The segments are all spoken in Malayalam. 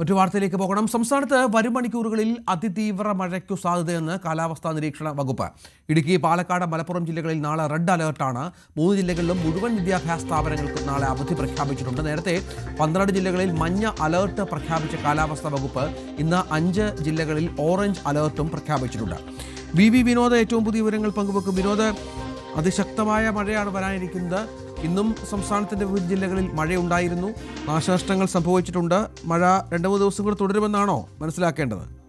മറ്റു വാർത്തയിലേക്ക് പോകണം. സംസ്ഥാനത്ത് വരും മണിക്കൂറുകളിൽ അതിതീവ്ര മഴയ്ക്കു സാധ്യതയെന്ന് കാലാവസ്ഥാ നിരീക്ഷണ വകുപ്പ്. ഇടുക്കി പാലക്കാട് മലപ്പുറം ജില്ലകളിൽ നാളെ റെഡ് അലേർട്ടാണ്. മൂന്ന് ജില്ലകളിലും മുഴുവൻ വിദ്യാഭ്യാസ സ്ഥാപനങ്ങൾക്കും നാളെ അവധി പ്രഖ്യാപിച്ചിട്ടുണ്ട്. നേരത്തെ പന്ത്രണ്ട് ജില്ലകളിൽ മഞ്ഞ അലേർട്ട് പ്രഖ്യാപിച്ച കാലാവസ്ഥാ വകുപ്പ് ഇന്ന് അഞ്ച് ജില്ലകളിൽ ഓറഞ്ച് അലേർട്ടും പ്രഖ്യാപിച്ചിട്ടുണ്ട്. വി വി വിനോദ് ഏറ്റവും പുതിയ വിവരങ്ങൾ പങ്കുവെക്കും. വിനോദ് അതിശക്തമായ മഴയാണ് വരാനിരിക്കുന്നത്. ഇന്നും സംസ്ഥാനത്തിന്റെ വിവിധ ജില്ലകളിൽ മഴയുണ്ടായിരുന്നു. നാശനഷ്ടങ്ങൾ സംഭവിച്ചിട്ടുണ്ട്. മഴ രണ്ട് മൂന്ന് ദിവസം കൂടെ തുടരുമെന്നാണോ മനസ്സിലാക്കേണ്ടത്?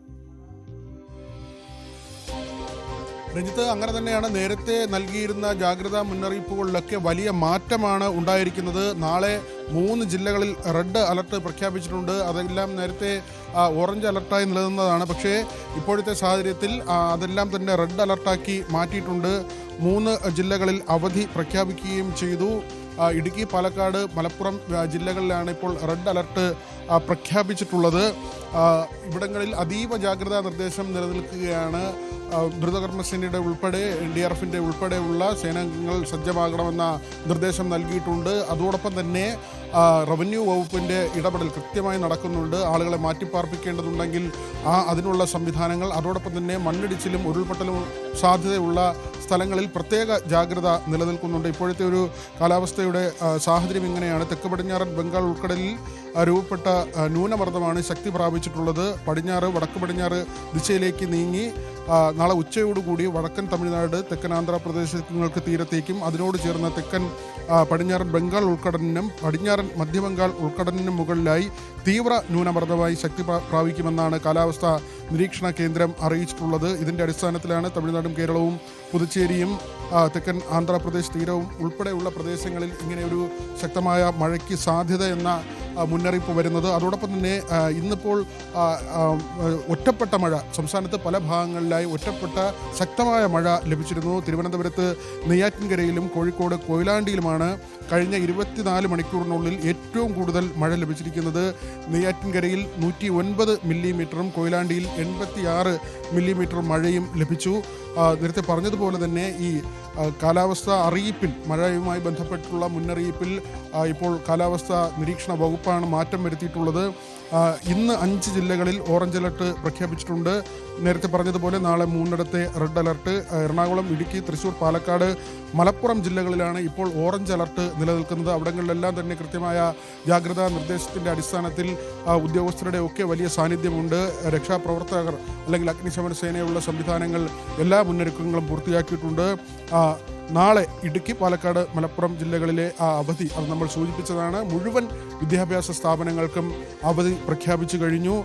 രഞ്ജിത്ത് അങ്ങനെ തന്നെയാണ് നേരത്തെ നൽകിയിരുന്ന ജാഗ്രതാ മുന്നറിയിപ്പുകളിലൊക്കെ വലിയ മാറ്റമാണ് ഉണ്ടായിരിക്കുന്നത്. നാളെ മൂന്ന് ജില്ലകളിൽ റെഡ് അലർട്ട് പ്രഖ്യാപിച്ചിട്ടുണ്ട്. അതെല്ലാം നേരത്തെ ഓറഞ്ച് അലർട്ടായി നിലനിന്നതാണ്. പക്ഷേ ഇപ്പോഴത്തെ സാഹചര്യത്തിൽ അതെല്ലാം തന്നെ റെഡ് അലർട്ടാക്കി മാറ്റിയിട്ടുണ്ട്. മൂന്ന് ജില്ലകളിൽ അവധി പ്രഖ്യാപിക്കുകയും ചെയ്തു. ഇടുക്കി പാലക്കാട് മലപ്പുറം ജില്ലകളിലാണ് ഇപ്പോൾ റെഡ് അലർട്ട് പ്രഖ്യാപിച്ചിട്ടുള്ളത്. ഇവിടങ്ങളിൽ അതീവ ജാഗ്രതാ നിർദ്ദേശം നിലനിൽക്കുകയാണ്. ദ്രുതകർമ്മസേനയുടെ ഉൾപ്പെടെ എൻ ഡി ആർ എഫിന്റെ ഉൾപ്പെടെയുള്ള സേനാംഗങ്ങൾ സജ്ജമാകണമെന്ന നിർദ്ദേശം നൽകിയിട്ടുണ്ട്. അതോടൊപ്പം തന്നെ റവന്യൂ വകുപ്പിന്റെ ഇടപെടൽ കൃത്യമായി നടക്കുന്നുണ്ട്. ആളുകളെ മാറ്റിപ്പാർപ്പിക്കേണ്ടതുണ്ടെങ്കിൽ ആ അതിനുള്ള സംവിധാനങ്ങൾ അതോടൊപ്പം തന്നെ മണ്ണിടിച്ചിലും ഉരുൾപൊട്ടലും സാധ്യതയുള്ള സ്ഥലങ്ങളിൽ പ്രത്യേക ജാഗ്രത നിലനിൽക്കുന്നുണ്ട്. ഇപ്പോഴത്തെ ഒരു കാലാവസ്ഥയുടെ സാഹചര്യം ഇങ്ങനെയാണ്. തെക്ക് പടിഞ്ഞാറൻ ബംഗാൾ ഉൾക്കടലിൽ രൂപപ്പെട്ട ന്യൂനമർദ്ദമാണ് ശക്തി പ്രാപിച്ചിട്ടുള്ളത്. പടിഞ്ഞാറ് വടക്ക് പടിഞ്ഞാറ് ദിശയിലേക്ക് നീങ്ങി നാളെ ഉച്ചയോടുകൂടി വടക്കൻ തമിഴ്നാട് തെക്കൻ ആന്ധ്രാപ്രദേശങ്ങൾക്ക് തീരത്തേക്കും അതിനോട് ചേർന്ന തെക്കൻ പടിഞ്ഞാറൻ ബംഗാൾ ഉൾക്കടലിനും പടിഞ്ഞാറൻ മധ്യബംഗാൾ ഉൾക്കടലിനും മുകളിലായി തീവ്ര ന്യൂനമർദ്ദമായി ശക്തി പ്രാപിക്കുമെന്നാണ് കാലാവസ്ഥാ നിരീക്ഷണ കേന്ദ്രം അറിയിച്ചിട്ടുള്ളത്. ഇതിന്റെ അടിസ്ഥാനത്തിലാണ് തമിഴ്നാടും കേരളവും പുതുച്ചേരിയും തെക്കൻ ആന്ധ്രാപ്രദേശ് തീരവും ഉൾപ്പെടെയുള്ള പ്രദേശങ്ങളിൽ ഇങ്ങനെയൊരു ശക്തമായ മഴയ്ക്ക് സാധ്യത എന്ന മുന്നറിയിപ്പ് വരുന്നത്. അതോടൊപ്പം തന്നെ ഇന്നിപ്പോൾ ഒറ്റപ്പെട്ട മഴ സംസ്ഥാനത്ത് പല ഭാഗങ്ങളിലായി ഒറ്റപ്പെട്ട ശക്തമായ മഴ ലഭിച്ചിരുന്നു. തിരുവനന്തപുരത്ത് നെയ്യാറ്റിൻകരയിലും കോഴിക്കോട് കൊയിലാണ്ടിയിലുമാണ് കഴിഞ്ഞ ഇരുപത്തിനാല് മണിക്കൂറിനുള്ളിൽ ഏറ്റവും കൂടുതൽ മഴ ലഭിച്ചിരിക്കുന്നത്. നെയ്യാറ്റിൻകരയിൽ നൂറ്റി ഒൻപത് മില്ലിമീറ്ററും കൊയിലാണ്ടിയിൽ എൺപത്തിയാറ് മില്ലിമീറ്റർ മഴയും ലഭിച്ചു. നേരത്തെ പറഞ്ഞതുപോലെ തന്നെ ഈ കാലാവസ്ഥ അറിയിപ്പിൽ മഴയുമായി ബന്ധപ്പെട്ടുള്ള മുന്നറിയിപ്പിൽ ഇപ്പോൾ കാലാവസ്ഥ നിരീക്ഷണ വകുപ്പാണ് മാറ്റം വരുത്തിയിട്ടുള്ളത്. ഇന്ന് അഞ്ച് ജില്ലകളിൽ ഓറഞ്ച് അലർട്ട് പ്രഖ്യാപിച്ചിട്ടുണ്ട്. നേരത്തെ പറഞ്ഞതുപോലെ നാളെ മൂന്നിടത്തെ റെഡ് അലർട്ട് എറണാകുളം ഇടുക്കി തൃശൂർ പാലക്കാട് മലപ്പുറം ജില്ലകളിലാണ് ഇപ്പോൾ ഓറഞ്ച് അലർട്ട് നിലനിൽക്കുന്നത്. അവിടങ്ങളിലെല്ലാം തന്നെ കൃത്യമായ ജാഗ്രതാ നിർദ്ദേശത്തിന്റെ അടിസ്ഥാനത്തിൽ ഉദ്യോഗസ്ഥരുടെ ഒക്കെ വലിയ സാന്നിധ്യമുണ്ട്. രക്ഷാപ്രവർത്തകർ അല്ലെങ്കിൽ അഗ്നിശമന സേനയുള്ള സംവിധാനങ്ങൾ എല്ലാ മുന്നൊരുക്കങ്ങളും പൂർത്തിയാക്കിയിട്ടുണ്ട്. നാളെ ഇടുക്കി പാലക്കാട് മലപ്പുറം ജില്ലകളിലെ ആ അവധി അത് നമ്മൾ സൂചിപ്പിച്ചതാണ്. മുഴുവൻ വിദ്യാഭ്യാസ സ്ഥാപനങ്ങൾക്കും അവധി പ്രഖ്യാപിച്ചു കഴിഞ്ഞു.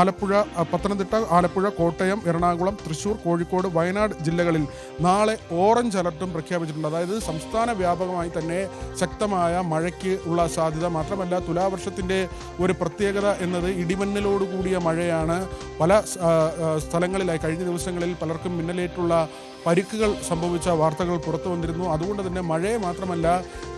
ആലപ്പുഴ പത്തനംതിട്ട ആലപ്പുഴ കോട്ടയം എറണാകുളം തൃശൂർ കോഴിക്കോട് വയനാട് ജില്ലകളിൽ നാളെ ഓറഞ്ച് അലർട്ടും പ്രഖ്യാപിച്ചിട്ടുണ്ട്. അതായത് സംസ്ഥാന വ്യാപകമായി തന്നെ ശക്തമായ മഴയ്ക്ക് ഉള്ള സാധ്യത മാത്രമല്ല തുലാവർഷത്തിന്റെ ഒരു പ്രത്യേകത എന്നത് ഇടിമിന്നലോടുകൂടിയ മഴയാണ്. പല സ്ഥലങ്ങളിലായി കഴിഞ്ഞ ദിവസങ്ങളിൽ പലർക്കും മിന്നലേറ്റുള്ള പരിക്കുകൾ സംഭവിച്ച വാർത്തകൾ പുറത്തു വന്നിരുന്നു. അതുകൊണ്ട് തന്നെ മഴയെ മാത്രമല്ല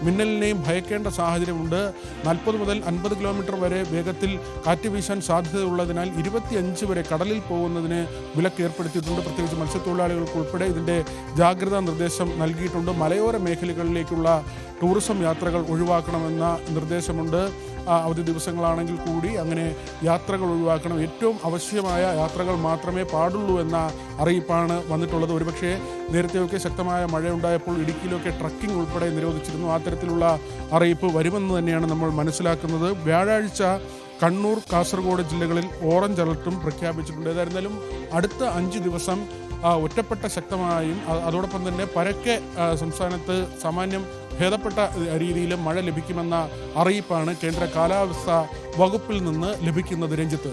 മിന്നലിനെയും ഭയക്കേണ്ട സാഹചര്യമുണ്ട്. നാൽപ്പത് മുതൽ അൻപത് കിലോമീറ്റർ വരെ വേഗത്തിൽ കാറ്റ് വീശാൻ സാധ്യതയുള്ളതിനാൽ ഇരുപത്തിയഞ്ച് വരെ കടലിൽ പോകുന്നതിന് വിലക്ക് ഏർപ്പെടുത്തിയിട്ടുണ്ട്. പ്രത്യേകിച്ച് മത്സ്യത്തൊഴിലാളികൾക്ക് ഉൾപ്പെടെ ഇതിന്റെ ജാഗ്രതാ നിർദ്ദേശം നൽകിയിട്ടുണ്ട്. മലയോര മേഖലകളിലേക്കുള്ള ടൂറിസം യാത്രകൾ ഒഴിവാക്കണമെന്ന നിർദ്ദേശമുണ്ട്. അവധി ദിവസങ്ങളാണെങ്കിൽ കൂടി അങ്ങനെ യാത്രകൾ ഒഴിവാക്കണം. ഏറ്റവും ആവശ്യമായ യാത്രകൾ മാത്രമേ പാടുള്ളൂ എന്ന അറിയിപ്പാണ് വന്നിട്ടുള്ളത്. ഒരുപക്ഷെ നേരത്തെയൊക്കെ ശക്തമായ മഴയുണ്ടായപ്പോൾ ഇടുക്കിയിലൊക്കെ ട്രക്കിംഗ് ഉൾപ്പെടെ നിരോധിച്ചിരുന്നു. ആ തരത്തിലുള്ള അറിയിപ്പ് വരുമെന്ന് തന്നെയാണ് നമ്മൾ മനസ്സിലാക്കുന്നത്. വ്യാഴാഴ്ച കണ്ണൂർ കാസർഗോഡ് ജില്ലകളിൽ ഓറഞ്ച് അലർട്ടും പ്രഖ്യാപിച്ചിട്ടുണ്ട്. ഏതായിരുന്നാലും അടുത്ത അഞ്ച് ദിവസം ഒറ്റപ്പെട്ട ശക്തമായും അതോടൊപ്പം തന്നെ പരക്കെ സംസ്ഥാനത്ത് സാമാന്യം ഭേദപ്പെട്ട രീതിയിൽ മഴ ലഭിക്കുമെന്ന അറിയിപ്പാണ് കേന്ദ്ര കാലാവസ്ഥാ വകുപ്പിൽ നിന്ന് ലഭിക്കുന്നത് രഞ്ജിത്ത്.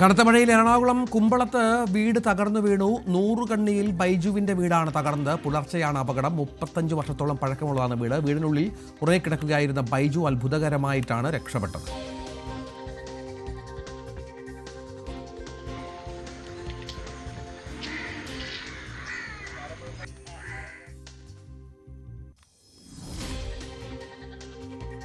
കനത്ത മഴയിൽ എറണാകുളം കുമ്പളത്ത് വീട് തകർന്നു വീണു. നൂറുകണ്ണിയിൽ ബൈജുവിന്റെ വീടാണ് തകർന്നത്. പുലർച്ചെയാണ് അപകടം. മുപ്പത്തഞ്ച് വർഷത്തോളം പഴക്കമുള്ളതാണ് വീട്. വീടിനുള്ളിൽ ഉറയെ കിടക്കുകയായിരുന്ന ബൈജു അത്ഭുതകരമായിട്ടാണ് രക്ഷപ്പെട്ടത്.